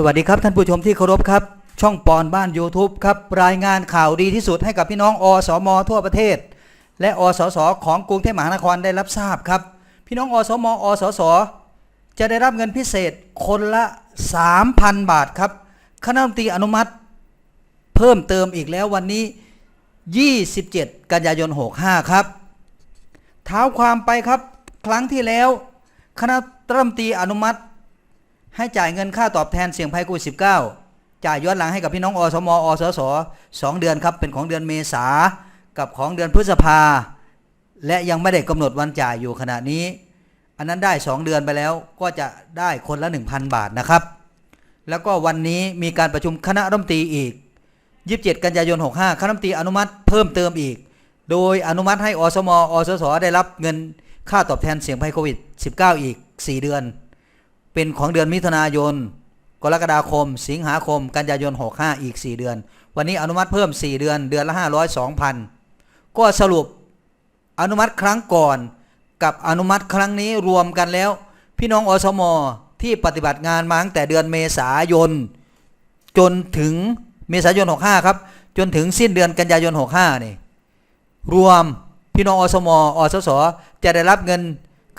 สวัสดีครับท่านผู้ชมที่เคารพครับ ช่องปอนบ้าน YouTube ครับ รายงานข่าวดีที่สุดให้กับพี่น้องอสม ทั่วประเทศ และอสสของกรุงเทพมหานครได้รับทราบครับ พี่น้องอสมอสสจะได้รับเงินพิเศษคนละ 3,000 บาทครับคณะรัฐมนตรีอนุมัติ เพิ่มเติมอีกแล้ววันนี้ 27 กันยายน 65 ครับเท้าความไปครับ ครั้งที่แล้วคณะรัฐมนตรีอนุมัติ ให้จ่ายเงินค่าตอบแทนเสี่ยงภัยโควิด19จ่ายย้อนหลังให้กับพี่น้องอสมอสสสองเดือนครับเป็นของเดือนเมษากับของเดือนพฤษภา และยังไม่ได้กำหนดวันจ่ายอยู่ขณะนี้ อันนั้นได้ 2 เดือนไปแล้วก็จะได้คนละ 1,000 บาทนะครับ แล้วก็วันนี้มีการประชุมคณะรัฐมนตรีอีก 27 กันยายน 65 คณะรัฐมนตรีอนุมัติเพิ่มเติมอีก โดยอนุมัติให้อสมอสสได้รับเงินค่าตอบแทนเสี่ยงภัยโควิด 19 อีก 4 เดือน เป็นของเดือนมิถุนายน กรกฎาคม สิงหาคม กันยายน 65 อีก 4 เดือน วันนี้อนุมัติเพิ่ม 4 เดือน เดือนละ 500 2,000 ก็สรุปอนุมัติครั้งก่อนกับอนุมัติครั้งนี้รวมกันแล้ว พี่น้องอสมที่ปฏิบัติงานมาตั้งแต่เดือนเมษายน จนถึงเมษายน 65 ครับ จนถึงสิ้นเดือนกันยายน 65 นี่ รวมพี่น้องอสมอสสจะได้รับเงิน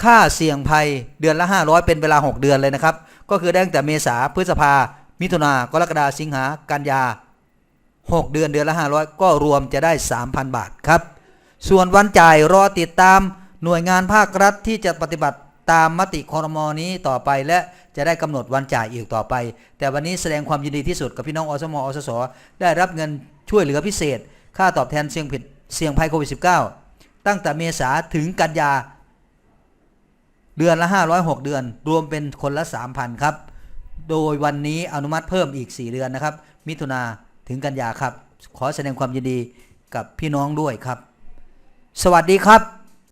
ค่าเสี่ยงภัยเดือนละ 500 เป็นเวลา 6 เดือนเลยนะครับ ก็คือได้ตั้งแต่เมษาพฤษภา มิถุนากรกฎาสิงหากันยา 6 เดือนเดือนละ 500 ก็รวมจะได้ 3,000 บาทครับ ส่วนวันจ่ายรอติดตามหน่วยงานภาครัฐที่จะปฏิบัติตามมติคอรมอนี้ต่อไปและจะได้กำหนดวันจ่ายอีกต่อไป แต่วันนี้แสดงความยินดีที่สุดกับพี่น้องอสมอสส ได้รับเงินช่วยเหลือพิเศษ ค่าตอบแทนเสี่ยงผิดเสี่ยงภัยโควิด -19 ตั้งแต่เมษาถึงกันยา เดือนละ 506 เดือน รวมเป็นคนละ 3,000 ครับ โดยวันนี้อนุมัติเพิ่มอีก 4 เดือนนะครับ มิถุนาถึงกันยาครับ ขอแสดงความยินดีกับพี่น้องด้วยครับ สวัสดีครับ